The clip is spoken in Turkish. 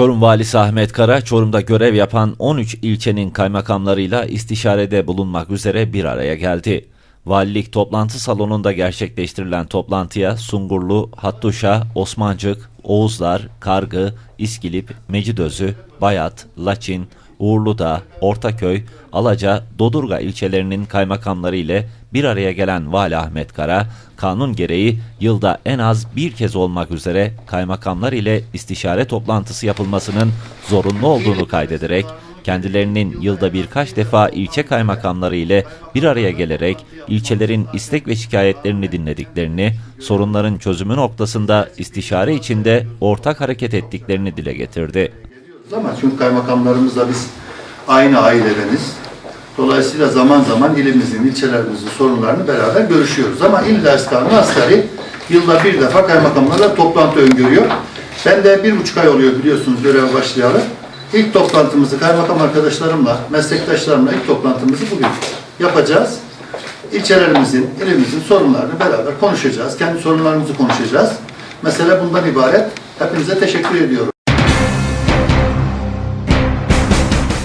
Çorum Valisi Ahmet Kara, Çorum'da görev yapan 13 ilçenin kaymakamlarıyla istişarede bulunmak üzere bir araya geldi. Valilik toplantı salonunda gerçekleştirilen toplantıya Sungurlu, Hattuşa, Osmancık, Oğuzlar, Kargı, İskilip, Mecidözü, Bayat, Laçin, Uğurlu'da, Ortaköy, Alaca, Dodurga ilçelerinin kaymakamları ile bir araya gelen Vali Ahmet Kara, kanun gereği yılda en az bir kez olmak üzere kaymakamlar ile istişare toplantısı yapılmasının zorunlu olduğunu kaydederek, kendilerinin yılda birkaç defa ilçe kaymakamları ile bir araya gelerek ilçelerin istek ve şikayetlerini dinlediklerini, sorunların çözümü noktasında istişare içinde ortak hareket ettiklerini dile getirdi. Ama çünkü kaymakamlarımızla biz aynı ailedeniz. Dolayısıyla zaman zaman ilimizin, ilçelerimizin sorunlarını beraber görüşüyoruz. Ama İl Ders asgari yılda bir defa kaymakamlarla toplantı öngörüyor. Ben de bir buçuk ay oluyor biliyorsunuz göreve başlayalı. İlk toplantımızı kaymakam arkadaşlarımla, meslektaşlarımla ilk toplantımızı bugün yapacağız. İlçelerimizin, ilimizin sorunlarını beraber konuşacağız. Kendi sorunlarımızı konuşacağız. Mesele bundan ibaret. Hepinize teşekkür ediyorum.